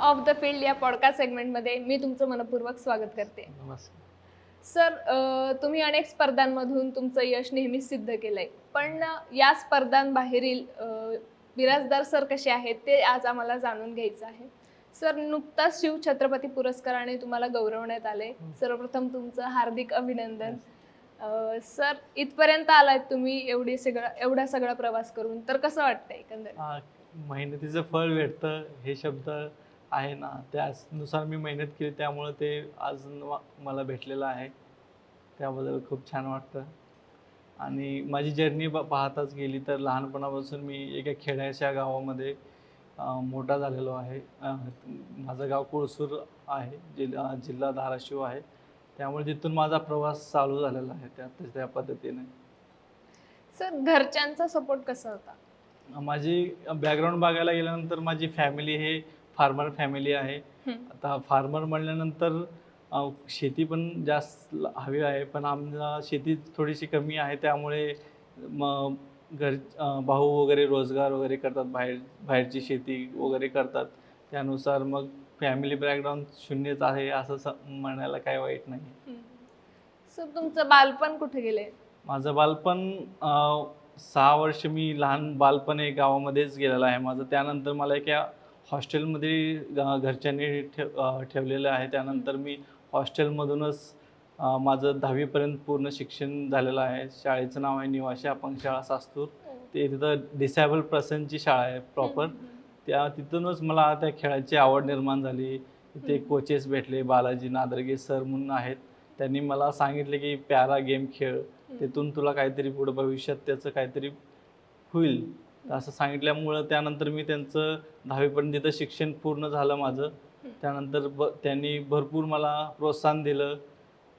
Of the field या podcast सेगमेंटमध्ये मी तुमचं मनपूर्वक स्वागत करते. नमस्कार. सर तुम्ही अनेक स्पर्धांमधून तुमचं यश नेहमीच सिद्ध केलंय. पण या स्पर्धांबाहेरील बिराजदार सर कसे आहेत ते आज आम्हाला जाणून घ्यायचं आहे. सर नुकताच शिव छत्रपती पुरस्काराने तुम्हाला गौरवण्यात आले. सर्वप्रथम तुमचं हार्दिक अभिनंदन. सर इथपर्यंत आलात तुम्ही एवढी सगळं एवढा सगळा प्रवास करून. तर कसं वाटतंय एकंदरीत? हा, मेहनतीचं फळ भेटतं हे शब्द आहे ना. त्यानुसार मी मेहनत केली त्यामुळं ते आज मला भेटलेलं आहे. त्याबद्दल खूप छान वाटतं. आणि माझी जर्नी पाहताच गेली तर लहानपणापासून मी एका खेड्याच्या गावामध्ये मोठा झालेलो आहे. माझं गाव कोळसूर आहे जिल्हा जिल्हा धाराशिव आहे. त्यामुळे तिथून माझा प्रवास चालू झालेला आहे त्या त्या पद्धतीने. सर घरच्यांचा सपोर्ट कसा होता? माझी बॅकग्राऊंड बघायला गेल्यानंतर माझी फॅमिली हे फार्मर फॅमिली आहे. आता फार्मर म्हणल्यानंतर शेती पण जास्त हवी आहे पण आमच्या शेती थोडीशी कमी आहे त्यामुळे मग घर भाऊ वगैरे रोजगार वगैरे करतात बाहेर बाहेरची शेती वगैरे करतात. त्यानुसार मग फॅमिली बॅकग्राऊंड शून्यच आहे असं स- म्हणायला काही वाईट नाही. सर तुमचं बालपण कुठे गेले माझं बालपण सहा वर्ष मी लहान बालपणे गावामध्येच गेलेलं आहे. माझं त्यानंतर मला एका हॉस्टेलमध्ये घरच्यांनी ठेव ठेवलेलं आहे. त्यानंतर मी हॉस्टेलमधूनच माझं दहावीपर्यंत पूर्ण शिक्षण झालेलं आहे. शाळेचं नाव आहे निवासी अपंग शाळा सास्तूर. ते तिथं डिसेबल पर्सनची शाळा आहे प्रॉपर त्या तिथूनच मला त्या खेळाची आवड निर्माण झाली. तिथे. कोचेस भेटले बालाजी नादरगे सर म्हणून आहेत. त्यांनी मला सांगितले की प्यारा गेम खेळ. तिथून तुला काहीतरी पुढं भविष्यात त्याचं काहीतरी होईल. असं सांगितल्यामुळं त्यानंतर मी त्यांचं दहावीपर्यंत तिथं शिक्षण पूर्ण झालं माझं. त्यानंतर ब त्यांनी भरपूर मला प्रोत्साहन दिलं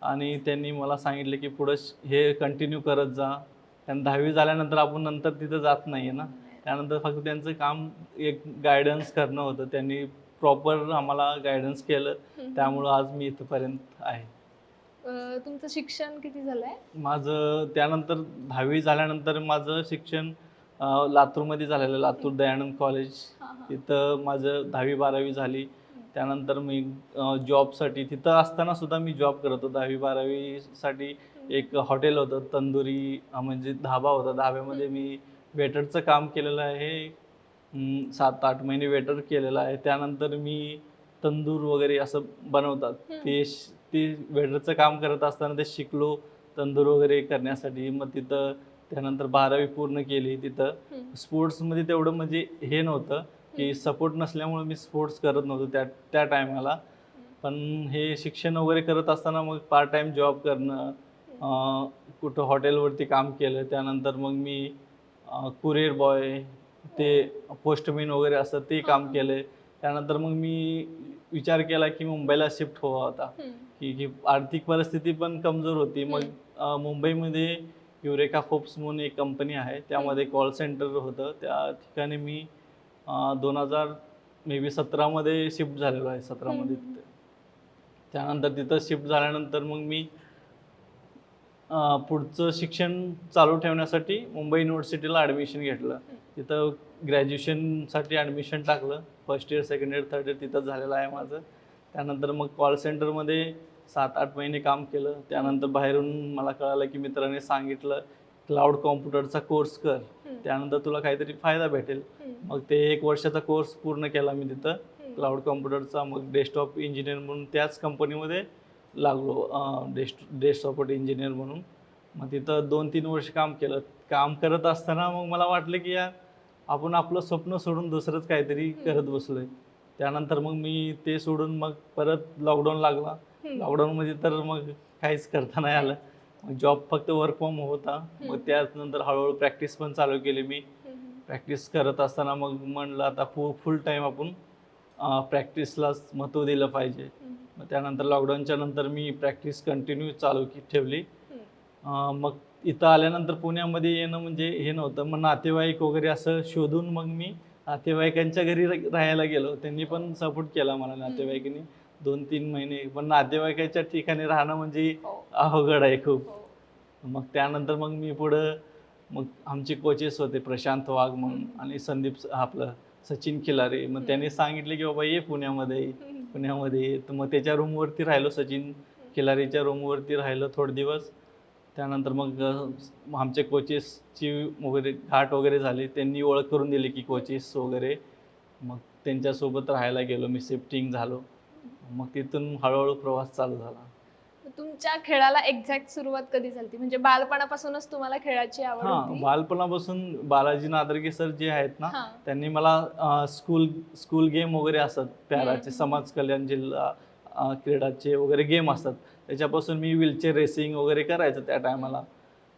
आणि त्यांनी मला सांगितलं की पुढं हे कंटिन्यू करत जा. कारण दहावी झाल्यानंतर आपण नंतर तिथं जात नाही आहे ना. त्यानंतर फक्त त्यांचं काम एक गायडन्स करणं होतं. त्यांनी प्रॉपर आम्हाला गायडन्स केलं. त्यामुळं आज मी इथंपर्यंत आहे. तुमचं शिक्षण किती झालंय? माझं त्यानंतर दहावी झाल्यानंतर माझं शिक्षण लातूरमध्ये झालेलं लातूर दयानंद कॉलेज तिथं माझं दहावी बारावी झाली. त्यानंतर मी जॉबसाठी तिथं असताना सुद्धा मी जॉब करत होतो. दहावी बारावीसाठी एक हॉटेल होतं तंदुरी म्हणजे धाबा होता. धाब्यामध्ये मी वेटरचं काम केलेलं आहे. सात आठ महिने वेटर केलेलं आहे. त्यानंतर मी तंदूर वगैरे असं बनवतात. ते श- ते वेटरचं काम करत असताना ते शिकलो तंदूर वगैरे करण्यासाठी. मग तिथं त्यानंतर बारावी पूर्ण केली तिथं. स्पोर्ट्समध्ये तेवढं म्हणजे हे नव्हतं की सपोर्ट नसल्यामुळे मी स्पोर्ट्स करत नव्हतो त्या त्या टायमाला. पण हे शिक्षण वगैरे करत असताना मग पार्ट टाईम जॉब करणं कुठं हॉटेलवरती काम केलं त्यानंतर मग मी कुरिअर बॉय ते पोस्टमॅन वगैरे असं ते काम केलं. त्यानंतर मग मी विचार केला की मुंबईला शिफ्ट व्हावा होता की की आर्थिक परिस्थिती पण कमजोर होती. मग मुंबईमध्ये युरेका फोप्स म्हणून एक कंपनी आहे. त्यामध्ये कॉल सेंटर होतं. त्या ठिकाणी मी दोन हजार मे बी सतरामध्ये शिफ्ट झालेलो आहे सतरामध्ये. त्यानंतर तिथं शिफ्ट झाल्यानंतर मग मी पुढचं शिक्षण चालू ठेवण्यासाठी मुंबई युनिव्हर्सिटीला ॲडमिशन घेतलं. तिथं ग्रॅज्युएशनसाठी ॲडमिशन टाकलं. First year second year third year तिथंच झालेलं आहे माझं. त्यानंतर मग कॉल सेंटरमध्ये सात आठ महिने काम केलं. त्यानंतर बाहेरून मला कळालं की मित्राने सांगितलं क्लाउड कॉम्प्युटरचा कोर्स कर. त्यानंतर तुला काहीतरी फायदा भेटेल. मग ते एक वर्षाचा कोर्स पूर्ण केला मी तिथं. क्लाउड कॉम्प्युटरचा मग डेस्कटॉप इंजिनियर म्हणून त्याच कंपनीमध्ये लागलो डेस्ट डेस्कटॉप इंजिनियर म्हणून. मग तिथं दोन तीन वर्ष काम केलं. काम करत असताना मग मला वाटलं की यार आपण आपलं स्वप्न सोडून दुसरंच काहीतरी करत बसलोय. त्यानंतर मग मी ते सोडून मग परत लॉकडाऊन लागला. लॉकडाऊनमध्ये तर मग काहीच करता नाही आलं. मग जॉब फक्त वर्क फ्रॉम होता. मग त्यानंतर हळूहळू प्रॅक्टिस पण चालू केली मी. प्रॅक्टिस करत असताना मग म्हणलं आता फु फुल टाईम आपण प्रॅक्टिसलाच महत्त्व दिलं पाहिजे. मग त्यानंतर लॉकडाऊनच्या नंतर मी प्रॅक्टिस कंटिन्यू चालू की ठेवली. मग इथं आल्यानंतर पुण्यामध्ये येणं म्हणजे हे नव्हतं. मग नातेवाईक वगैरे असं शोधून मग मी नातेवाईकांच्या घरी राहायला गेलो. त्यांनी पण सपोर्ट केला मला नातेवाईकांनी. दोन तीन महिने पण नातेवाईकाच्या ठिकाणी राहणं म्हणजे अवघड आहे खूप. मग त्यानंतर मग मी पुढं मग आमचे कोचेस होते प्रशांत वाघ म्हणून आणि संदीप आपलं सचिन खिलारे. मग त्याने सांगितले की बाबा ये पुण्यामध्ये पुण्यामध्ये. तर मग त्याच्या रूमवरती राहिलो सचिन खिलारीच्या रूमवरती राहिलो थोडे दिवस. त्यानंतर मग आमच्या कोचेसची वगैरे घाट वगैरे झाली. त्यांनी ओळख करून दिली की कोचेस वगैरे. मग त्यांच्यासोबत राहायला गेलो. मी शिफ्टिंग झालो. मग तिथून हळूहळू प्रवास चालू झाला. तुमच्या खेळाला एक्झॅक्ट सुरुवात कधी झाली म्हणजे बालपणापासूनच तुम्हाला खेळाची आवड हा होती? बालपणापासून बालाजी नादरगे सर जे आहेत ना हा. त्यांनी मला अ, स्कूल स्कूल गेम वगैरे असतात हम्म. समाज कल्याण जिल्हा अ, क्रीडाचे वगैरे गेम असतात. त्याच्यापासून मी व्हीलचेअर रेसिंग वगैरे करायचं त्या टायमाला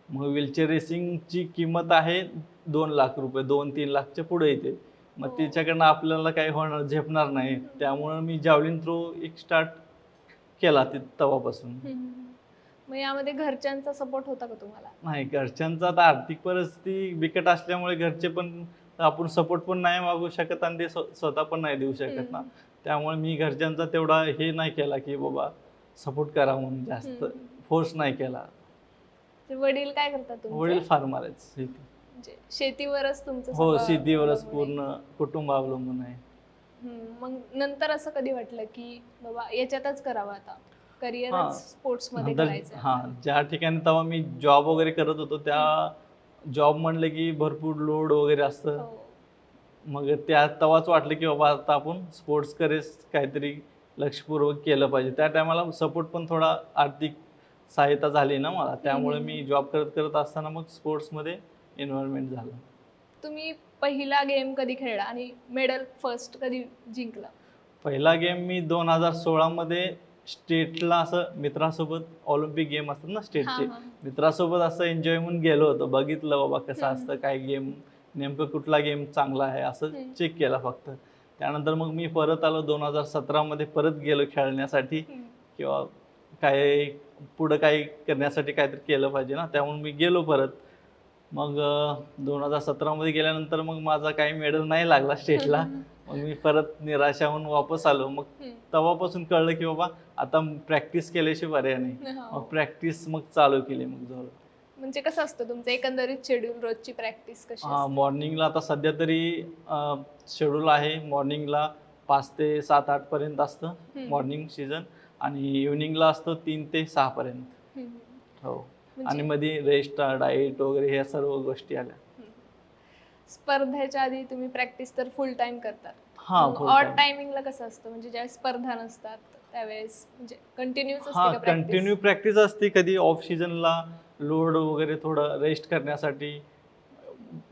मग व्हीलचेअर रेसिंगची किंमत आहे दोन लाख रुपये दोन तीन लाखच्या पुढे येते मग हो. त्याच्याकडनं आपल्याला काही होणार झेपणार नाही त्यामुळं मी जावलिन थ्रो एक स्टार्ट केला ते तेव्हापासून. मग यामध्ये घरच्यांचा सपोर्ट होता का तुम्हाला नाही घरच्यांचा आता आर्थिक परिस्थिती बिकट असल्यामुळे घरचे पण आपण सपोर्ट पण नाही मागू शकत आणि ते स्व- स्वतः पण नाही देऊ शकत ना. त्यामुळे मी घरच्यांचा तेवढा हे नाही केला की बाबा सपोर्ट करा म्हणून जास्त. फोर्स नाही केला ते वडील काय करतात वडील फार्मर आहेत म्हणजे शेतीवरच तुमचं हो सगळं शेतीवरच अवलंबून. पूर्ण कुटुंब अवलंबून आहे हम्म. मग नंतर असं कधी वाटलं की बाबा याच्यातच करावं आता हा. करिअरच स्पोर्ट्समध्ये नंतर करायचं हा ज्या ठिकाणी तेव्हा मी जॉब वगैरे करत होतो त्या जॉब म्हणलं की भरपूर लोड वगैरे असतं हो. मग त्या तेव्हाच वाटलं की बाबा आता आपण स्पोर्ट्स करेच काहीतरी लक्षपूर्वक केलं पाहिजे त्या टायमाला सपोर्ट पण थोडा आर्थिक सहायता झाली ना मला त्यामुळे. मी जॉब करत करत असताना मग स्पोर्ट्समध्ये इन्व्हॉल्वमेंट झालं तुम्ही पहिला गेम कधी खेळला आणि मेडल फर्स्ट कधी जिंकला पहिला गेम मी दोन हजार सोळामध्ये स्टेटला असं मित्रासोबत ऑलिम्पिक गेम असतात ना स्टेटचे हा. मित्रासोबत असं एन्जॉय म्हणून गेलो होतो बघितलं बाबा कसं हम्म. असतं काय गेम नेमकं कुठला गेम चांगला आहे असं. चेक केला फक्त त्यानंतर मग मी परत आलो दोन हजार सतरामध्ये परत गेलो खेळण्यासाठी हम्म. किंवा काय पुढं काही करण्यासाठी काहीतरी केलं पाहिजे ना त्यामुळे मी गेलो परत मग दोन हजार सतरामध्ये गेल्यानंतर मग माझा काही मेडल नाही लागला स्टेटला मग मी परत निराशा होऊन वापस आलो मग. तेव्हापासून कळलं की बाबा आता प्रॅक्टिस केल्याशिवाय पर्याय नाही हो. मग प्रॅक्टिस मग चालू केली मग जवळ म्हणजे कसं असतं तुमचं एकंदरीत शेड्यूल रोजची प्रॅक्टिस कशी हा? मॉर्निंगला आता सध्या तरी शेड्यूल आहे मॉर्निंगला पाच ते सात आठ पर्यंत असतं. मॉर्निंग सीझन आणि इव्हिनिंगला असतं तीन ते सहा पर्यंत. हो आणि मध्ये रेस्ट डाएट वगैरे ह्या सर्व गोष्टी आल्या. स्पर्धेच्या आधी तुम्ही प्रॅक्टिस तर फुल टाइम करतात. हा ऑड. टायमिंगला कसं असतं? म्हणजे ज्या स्पर्धा नसतात त्यावेळेस म्हणजे कंटिन्यूच हा असते का practice? कंटिन्यू प्रॅक्टिस असते कधी ऑफ सीझनला लोड वगैरे थोडं रेस्ट करण्यासाठी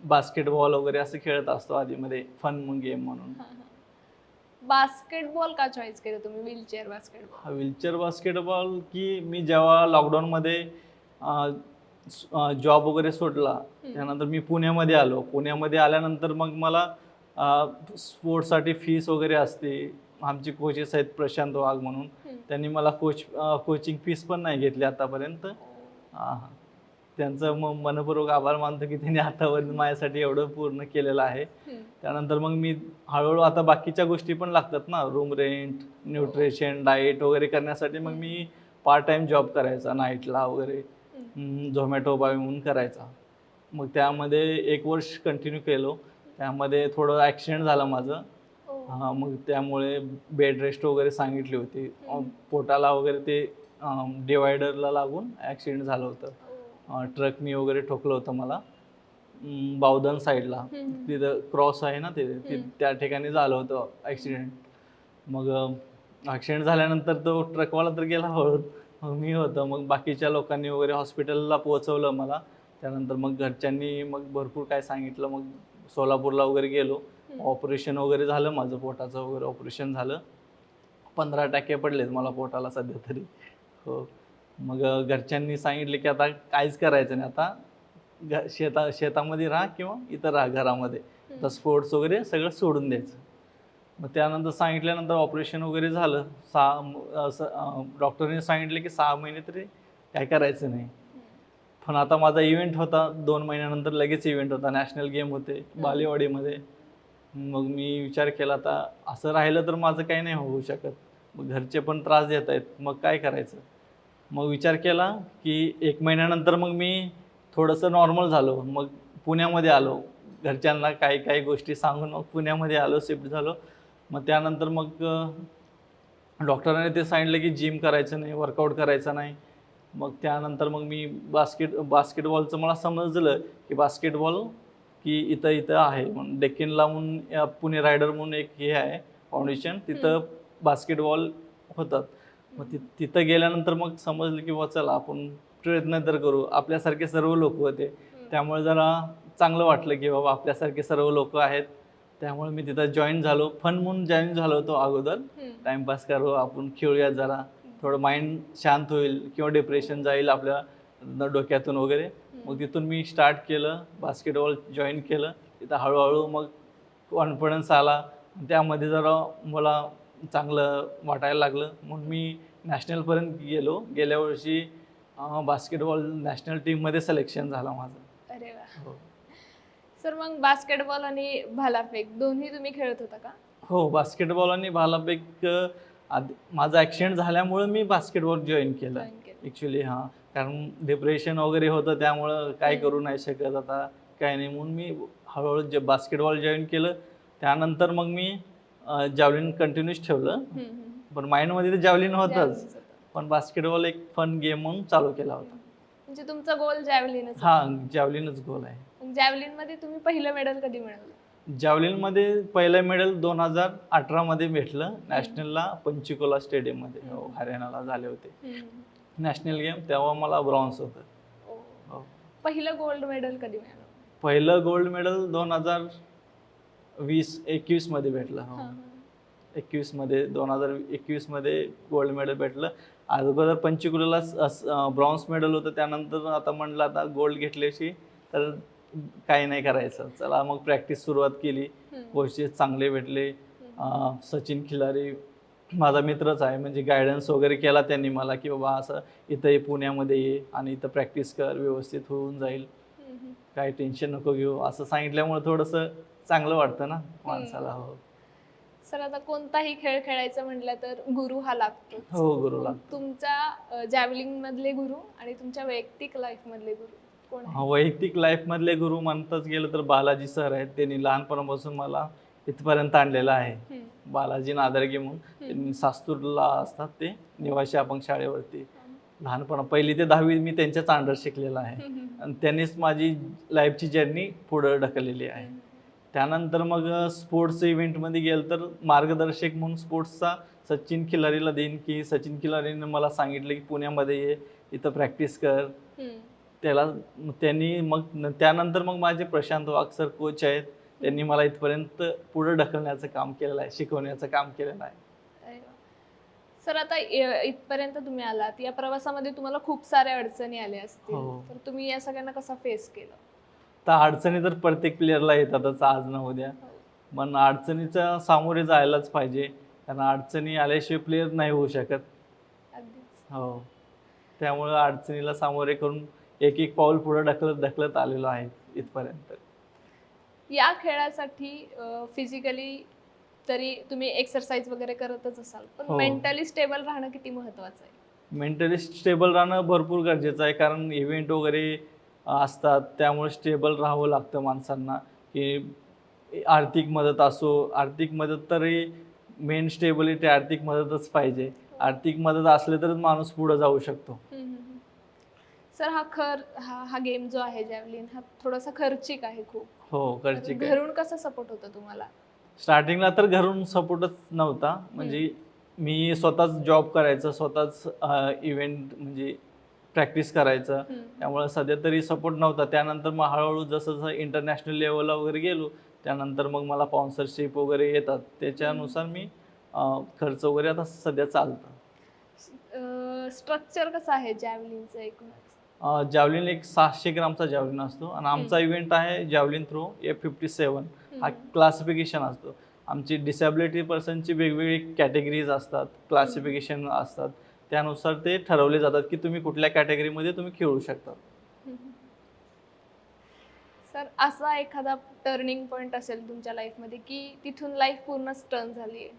बास्केटबॉल वगैरे असं खेळत असतो आधीमध्ये. फन गेम म्हणून. बास्केटबॉल का चॉईस केलं तुम्ही? व्हीलचेअर बास्केटबॉल हा व्हीलचेअर बास्केटबॉल की मी जेव्हा लॉकडाऊनमध्ये जॉब वगैरे सोडला. त्यानंतर मी पुण्यामध्ये आलो. पुण्यामध्ये आल्यानंतर मग मला स्पोर्ट्ससाठी फीस वगैरे असते. आमचे कोचेस आहेत प्रशांत वाघ म्हणून. त्यांनी मला कोच कोचिंग फीस पण नाही घेतली आतापर्यंत. हा. त्यांचं मग मनपूर्वक आभार मानतो की त्यांनी आतापर्यंत माझ्यासाठी एवढं पूर्ण केलेलं आहे. त्यानंतर मग मी हळूहळू आता बाकीच्या गोष्टी पण लागतात ना. रूम रेंट न्यूट्रिशन डाएट वगैरे करण्यासाठी मग मी पार्ट टाइम जॉब करायचा नाईटला वगैरे. झोमॅटो बाय म्हणून करायचा. मग त्यामध्ये एक वर्ष कंटिन्यू केलो. त्यामध्ये थोडं ॲक्सिडेंट झालं माझं. हा. मग त्यामुळे बेड रेस्ट वगैरे सांगितली होती. पोटाला वगैरे ते डिवायडरला लागून ॲक्सिडेंट झालं होतं. ट्रकनी वगैरे ठोकलं होतं मला. बावधन साईडला. तिथं क्रॉस आहे ना ते. त्या ठिकाणी झालं होतं ॲक्सिडेंट मग ॲक्सिडेंट झाल्यानंतर तो ट्रकवाला तर गेला हळून मग मी होतं. मग बाकीच्या लोकांनी वगैरे हॉस्पिटलला पोहोचवलं मला. त्यानंतर मग घरच्यांनी मग भरपूर काय सांगितलं. मग सोलापूरला वगैरे गेलो. ऑपरेशन वगैरे झालं. माझं पोटाचं वगैरे ऑपरेशन झालं. पंधरा टक्के पडलेत मला पोटाला सध्या तरी. हो. मग घरच्यांनी सांगितले की आता काहीच करायचं नाही. आता घ शेता शेतामध्ये राहा किंवा इथं राहा घरामध्ये. तर स्पोर्ट्स वगैरे सगळं सोडून द्यायचं. मग त्यानंतर सांगितल्यानंतर ऑपरेशन वगैरे झालं. सहा असं डॉक्टरने सांगितले की सहा महिने तरी काय करायचं नाही. पण आता माझा इव्हेंट होता. दोन महिन्यानंतर लगेच इव्हेंट होता. नॅशनल गेम होते बालेवाडीमध्ये. मग मी विचार केला आता असं राहिलं तर माझं काही नाही होऊ शकत. मग घरचे पण त्रास देत आहेत. मग काय करायचं? मग विचार केला की एक महिन्यानंतर मग मी थोडंसं नॉर्मल झालो. मग पुण्यामध्ये आलो. घरच्यांना काही काही गोष्टी सांगून मग पुण्यामध्ये आलो शिफ्ट झालो. मग त्यानंतर मग डॉक्टरांनी ते सांगितलं की जिम करायचं नाही वर्कआउट करायचं नाही. मग त्यानंतर मग मी बास्केट बास्केटबॉलचं मला समजलं की बास्केटबॉल की इथं इथं आहे. म्हणून डेक्कनला म्हणून पुणे रायडर म्हणून एक हे आहे फाउंडेशन तिथं बास्केटबॉल होतात. मग ति तिथं गेल्यानंतर मग समजलं की बा चला आपण प्रयत्न तर करू. आपल्यासारखे सर्व लोक होते. त्यामुळे जरा चांगलं वाटलं की बाबा आपल्यासारखे सर्व लोक आहेत. त्यामुळे मी तिथं जॉईन झालो. फन म्हणून जॉईन झालो होतो अगोदर. टाइमपास करू आपण खेळूया जरा. थोडं माइंड शांत होईल किंवा डिप्रेशन जाईल आपल्या डोक्यातून वगैरे. मग तिथून मी स्टार्ट केलं बास्केटबॉल जॉईन केलं. तिथं हळूहळू मग कॉन्फिडन्स आला. त्यामध्ये जरा मला चांगलं वाटायला लागलं. म्हणून मी नॅशनलपर्यंत गेलो. गेल्या वर्षी बास्केटबॉल नॅशनल टीममध्ये सिलेक्शन झालं माझं. अरे वा. हो. सर मग बास्केटबॉल आणि भालाफेक दोन्ही तुम्ही खेळत होता का? हो बास्केटबॉल आणि भालाफेक आधी माझा ॲक्सिडेंट झाल्यामुळं मी बास्केटबॉल जॉईन केलं. Join केलं. ॲक्च्युली हां. कारण डिप्रेशन वगैरे होतं त्यामुळं काय हम्म. करू नाही शकत आता काय नाही. म्हणून मी हळूहळू जे बास्केटबॉल जॉईन केलं त्यानंतर मग मी जॅवलिन कंटिन्यूस ठेवलं. हम्म, हम्म. पण माइंडमध्ये तर जॅवलिन होतंच. होतं. पण बास्केटबॉल एक फन गेम म्हणून चालू केला होता. म्हणजे तुमचा गोल जॅव्हलिनच हां जॅवलिनच गोल आहे. जॅव्हलिनमध्ये तुम्ही पहिलं मेडल कधी मिळवलं जॅवलिनमध्ये पहिलं मेडल दोन हजार अठरामध्ये भेटलं नॅशनलला पंचिकोला स्टेडियममध्ये हो हम्म. हरियाणाला झाले होते हम्म. नॅशनल गेम तेव्हा मला ब्रॉन्झ होतं ओ. हो. पहिलं गोल्ड मेडल कधी मिळालं पहिलं गोल्ड मेडल दोन हजार वीस एकवीसमध्ये भेटलं हो हा, हा. एकवीसमध्ये दोन हजार एकवीसमध्ये गोल्ड मेडल भेटलं अगोदर पंचकुलाला ब्रॉन्झ मेडल होतं त्यानंतर आता म्हणलं आता गोल्ड घेतल्याशी तर काही नाही करायचं. चला मग प्रॅक्टिस सुरुवात केली. कोचेस चांगले भेटले. सचिन खिलारी माझा मित्रच आहे. म्हणजे गायडन्स वगैरे केला त्यांनी मला की बाबा असं इथं पुण्यामध्ये ये आणि इथं प्रॅक्टिस कर व्यवस्थित होऊन जाईल. काही टेन्शन नको घेऊ. असं सांगितल्यामुळे थोडंसं चांगलं वाटतं ना माणसाला हो. सर आता कोणताही खेळ खेळायचं म्हटलं तर गुरु हा लागतो हो गुरु लागतो. तुमच्या जॅव्हलिंग मधले गुरु आणि तुमच्या वैयक्तिक लाईफ मधले गुरु. कोण आहे? वैयक्तिक लाईफमधले गुरु म्हणताच गेलं तर बालाजी सर आहेत. त्यांनी लहानपणापासून मला इथपर्यंत आणलेलं आहे. बालाजी नादरगे म्हणून. सास्तूरला असतात ते निवासी अपंग शाळेवरती. लहानपणा पहिली ते दहावी मी त्यांच्याच अंडर शिकलेला आहे. आणि त्यांनीच माझी लाईफची जर्नी पुढं ढकललेली आहे. त्यानंतर मग स्पोर्ट्स इव्हेंटमध्ये गेलं तर मार्गदर्शक म्हणून स्पोर्ट्सचा सचिन खिलारीला देईन की सचिन खिलारीने मला सांगितलं की पुण्यामध्ये ये इथं प्रॅक्टिस कर. त्याला त्यांनी मग त्यानंतर मग माझे प्रशांत वाघ सर कोच आहेत. त्यांनी मला इथपर्यंत पुढं ढकलण्याचं काम केलेलं आहे शिकवण्याचं काम केलेलं आहे. सर आता इथपर्यंत तुम्ही आलात. या प्रवासामध्ये तुम्हाला खूप साऱ्या अडचणी आल्या असतील. हो. तर तुम्ही या सगळ्यांना कसा फेस केलं? तर अडचणी तर प्रत्येक प्लेअरला येतातच आज न उद्या. पण अडचणीच्या सामोरे जायलाच पाहिजे. कारण अडचणी आल्याशिवाय प्लेअर नाही होऊ शकत. हो. त्यामुळं अडचणीला सामोरे करून एक एक पाऊल पुढं ढकलत ढकलत आलेलो आहे इथपर्यंत या खेळासाठी फिजिकली तरी तुम्ही एक्सरसाइज वगैरे करतच असाल पण हो. मेंटली स्टेबल राहणं किती महत्वाचं आहे मेंटली स्टेबल राहणं भरपूर गरजेचं आहे कारण इव्हेंट वगैरे असतात त्यामुळे स्टेबल राहावं लागतं माणसांना की आर्थिक मदत असो आर्थिक मदत तरी मेन स्टेबिलिटी आर्थिक मदतच पाहिजे आर्थिक मदत असले तरच माणूस पुढं जाऊ शकतो. सर हा खर हा हा गेम जो आहे जॅव्हलिन हा थोडासा खर्चिक आहे खूप. हो तर काय घरून कसं सपोर्ट होतं तुम्हाला? स्टार्टिंगला तर घरून सपोर्टच नव्हता. म्हणजे मी स्वतःच जॉब करायचं स्वतःच इव्हेंट म्हणजे प्रॅक्टिस करायचं. हम्म. त्यामुळे सध्या तरी सपोर्ट नव्हता. त्यानंतर मग हळूहळू जसं जसं इंटरनॅशनल लेवलला वगैरे गेलो त्यानंतर मग मला स्पॉन्सरशिप वगैरे येतात. त्याच्यानुसार मी अं, खर्च वगैरे आता सध्या चालतं. स्ट्रक्चर कसं आहे जॅव्हलिनचं एकूणच? जॅवलिन एक सहाशे ग्रामचा जॅवलिन असतो आणि आमचा इव्हेंट आहे जॅवलिन थ्रो ए फिफ्टी सेवन हा क्लासिफिकेशन असतो. आमची डिसॅबिलिटी पर्सनची वेगवेगळी कॅटेगरीज असतात क्लासिफिकेशन असतात. त्यानुसार ते ठरवले जातात की तुम्ही कुठल्या कॅटेगरीमध्ये तुम्ही खेळू शकता. सर असा एखादा टर्निंग पॉइंट असेल तुमच्या लाईफमध्ये की तिथून लाईफ पूर्णच टर्न झाली आहे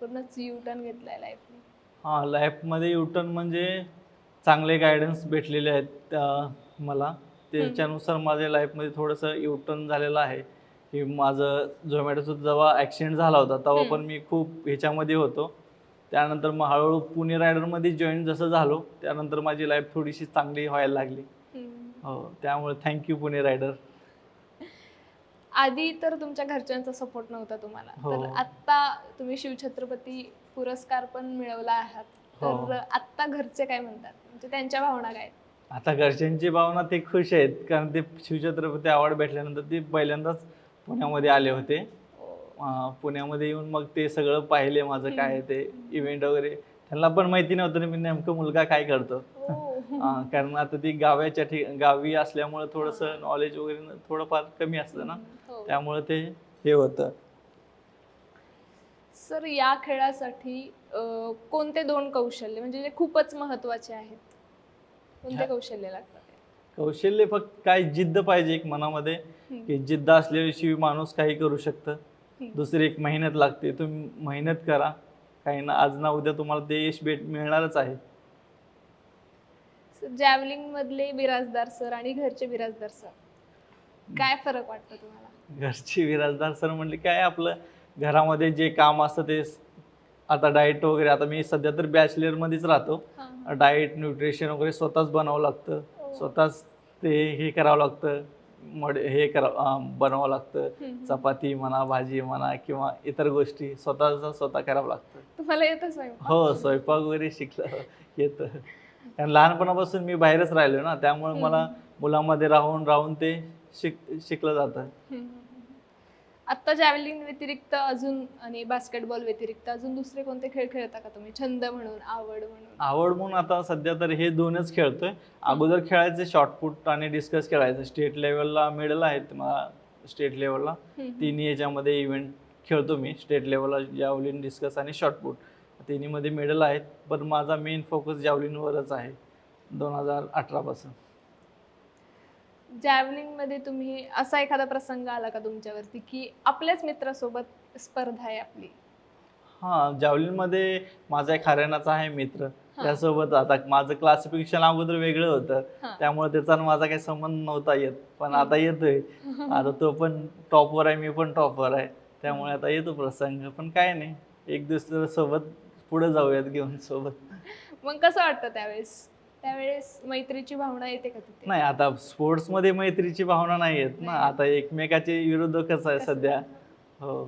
पूर्णच यू टर्न घेतलाय लाईफने हां लाईफमध्ये युटर्न म्हणजे चांगले गायडन्स भेटलेले आहेत मला. त्याच्यानुसार माझ्या लाईफमध्ये थोडंसं युटर्न झालेलं आहे. की माझं झोमॅटोचा जेव्हा ॲक्सिडेंट झाला होता तेव्हा. पण मी खूप ह्याच्यामध्ये होतो. त्यानंतर मग हळूहळू पुणे रायडरमध्ये जॉईन जसं झालो त्यानंतर माझी लाईफ थोडीशी चांगली व्हायला लागली. हो त्यामुळे थँक्यू पुणे रायडर आधी तर तुमच्या घरच्यांचा सपोर्ट नव्हता तुम्हाला. हो. तर आता तुम्ही शिवछत्रपती पुरस्कार पण मिळवला आहात. हो. तर आता घरचे काय म्हणतात? म्हणजे त्यांच्या भावना काय? आता घरच्यांची भावना ते खुश आहेत कारण ते शिवछत्रपती अवॉर्ड भेटल्यानंतर ते पहिल्यांदाच पुण्यामध्ये आले होते. अं, पुण्यामध्ये येऊन मग ते सगळं पाहिले माझं काय ते इव्हेंट वगैरे. त्यांना पण माहिती नव्हतं मी नेमकं मुलगा काय करतो. हो. कारण आता ती गावाच्या ठिक गावी असल्यामुळे थोडंसं नॉलेज वगैरे थोडंफार कमी असतं ना. हो. त्यामुळे ते हे होतं. सर या खेळासाठी कोणते दोन कौशल्य म्हणजे जे खूपच महत्त्वाचे आहेत? कोणते कौशल्य लागतात? कौशल्य फक्त काय जिद्द पाहिजे एक मनामध्ये. की जिद्द असल्याशिवाय माणूस काही करू शकतं. दुसरी एक मेहनत लागते तुम्ही मेहनत करा. काही ना आज ना उद्या तुम्हाला ते यश भेट मिळणारच आहे. जॅव्हलिंग मधले बिराजदार सर आणि घरचे बिराजदार सर काय फरक वाटतो तुम्हाला? घरची विराजदार सर म्हणले काय आपलं घरामध्ये जे काम असतं ते आता डाएट वगैरे आता मी सध्या तर बॅचलरमध्येच राहतो. हा, हा. डाएट न्यूट्रिशन वगैरे स्वतःच बनावं लागतं. हो. स्वतःच ते हे करावं लागतं. मड हे करा बनवावं लागतं. चपाती म्हणा भाजी म्हणा किंवा इतर गोष्टी स्वतःच स्वतः करावं लागतं. तुम्हाला येतं स्वयंपाक? हो स्वयंपाक वगैरे शिकलं येतं. कारण लहानपणापासून मी बाहेरच राहिलो ना त्यामुळे. मला मुलामध्ये राहून राहून ते शिक शिकलं जातं. हम्म, हम्म, हम्म. आता जॅव्हलिंग व्यतिरिक्त अजून आणि बास्केटबॉल व्यतिरिक्त अजून दुसरे कोणते खेळ खेळता का तुम्ही? छंद म्हणून आवड म्हणून? आवड म्हणून आता सध्या तर हे दोनच खेळतोय. अगोदर खेळायचे शॉर्टपुट आणि डिस्कस खेळायचं स्टेट लेवलला मेडल आहेत मला स्टेट लेवलला. तिन्ही याच्यामध्ये इव्हेंट खेळतो मी. स्टेट लेवलला जॅव्हलिन डिस्कस आणि शॉर्टपुट तिन्हीमध्ये मेडल आहेत पण माझा मेन फोकस जॅव्हलिनवरच आहे. दोन हजार अठरापासून जॅव्हलिंगमध्ये तुम्ही असा एखादा प्रसंग आला का तुमच्यावरती की आपल्याच मित्रासोबत स्पर्धा आहे आपली? हां जॅव्हलिनमध्ये माझा एक हरियाणाचा आहे मित्र. त्यासोबत आता माझं क्लासिफिकेशन अगोदर वेगळं होतं. त्यामुळे त्याचा आणि माझा काही संबंध नव्हता येत. पण आता येतोय. आता तो पण टॉपवर आहे मी पण टॉपवर आहे. त्यामुळे आता येतो प्रसंग. पण काय नाही. एक दुसऱ्या सोबत पुढे जाऊयात घेऊन सोबत. मग कसं वाटतं त्यावेळेस? त्यावेळेस मैत्रीची भावना येते का तिथे नाही आता स्पोर्ट्समध्ये मैत्रीची भावना नाही येत ना. आता एकमेकाचे विरोधकच आहे? सध्या हो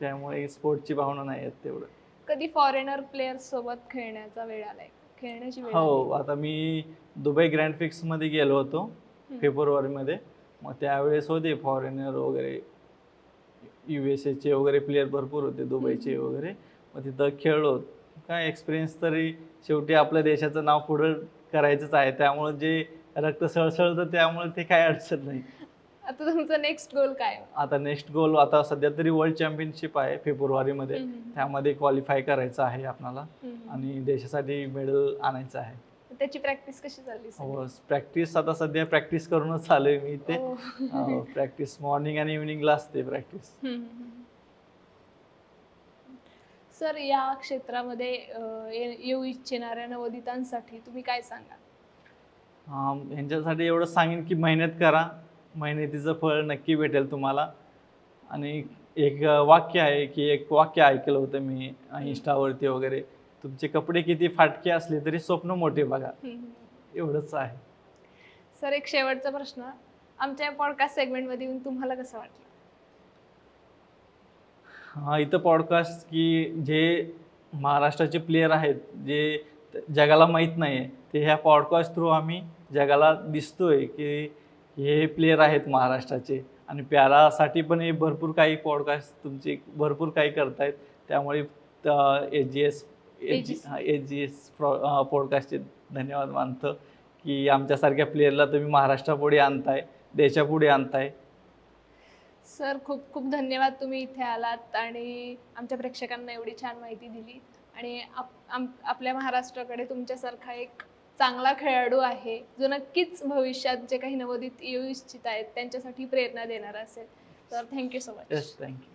त्यामुळे स्पोर्टची भावना नाही येत तेवढं कधी फॉरेनर प्लेयर सोबत खेळण्याचा वेळ आलाय खेळण्याची वेळ हो? आता मी दुबई ग्रँड फिक्समध्ये गेलो होतो हम्म. फेब्रुवारीमध्ये मग त्यावेळेस होते फॉरेनर वगैरे यू एस एचे वगैरे प्लेयर भरपूर होते दुबईचे. वगैरे मग तिथं खेळलो काय एक्सपिरियन्स तरी शेवटी आपल्या देशाचं नाव पुढं करायचंच आहे त्यामुळे जे रक्त सळसळतं त्यामुळे ते काय अडचण नाही आता तुमचं नेक्स्ट गोल काय आता नेक्स्ट गोल आता सध्या तरी वर्ल्ड चॅम्पियनशिप आहे फेब्रुवारीमध्ये. त्यामध्ये क्वालिफाय करायचं आहे आपणाला हम्म. आणि देशासाठी मेडल आणायचं आहे त्याची प्रॅक्टिस कशी चालली? हो प्रॅक्टिस आता सध्या प्रॅक्टिस करूनच आलोय मी इथे हो. प्रॅक्टिस मॉर्निंग आणि इव्हिनिंगला असते प्रॅक्टिस. सर या क्षेत्रामध्ये येऊ इच्छिणाऱ्या नवोदितांसाठी तुम्ही काय सांगा ह्यांच्यासाठी एवढं सांगेन की मेहनत करा. मेहनतीचं फळ नक्की भेटेल तुम्हाला. आणि एक वाक्य आहे की एक वाक्य ऐकलं होतं मी इंस्टावरती वगैरे. तुमचे कपडे किती फाटके असले तरी स्वप्न मोठे बघा. एवढंच आहे. सर एक शेवटचा प्रश्न. आमच्या पॉडकास्ट सेगमेंटमध्ये येऊन तुम्हाला कसं वाटलं? हा इथं पॉडकास्ट की जे महाराष्ट्राचे प्लेयर आहेत जे जगाला माहीत नाही आहे ते ह्या पॉडकास्ट थ्रू आम्ही जगाला दिसतोय की हे प्लेयर आहेत महाराष्ट्राचे. आणि प्यारासाठी पण हे भरपूर काही पॉडकास्ट तुमचे भरपूर काही करतायत. त्यामुळे H G S H G. H G S पॉडकास्टचे धन्यवाद मानतो की आमच्यासारख्या प्लेयरला तुम्ही महाराष्ट्रापुढे आणताय देशापुढे आणताय. सर खूप खूप धन्यवाद तुम्ही इथे आलात आणि आमच्या प्रेक्षकांना एवढी छान माहिती दिली. आणि आप आम आपल्या महाराष्ट्राकडे तुमच्यासारखा एक चांगला खेळाडू आहे जो नक्कीच भविष्यात जे काही नवोदित येऊ इच्छित आहेत त्यांच्यासाठी प्रेरणा देणारा असेल. तर थँक्यू सो मच. थँक्यू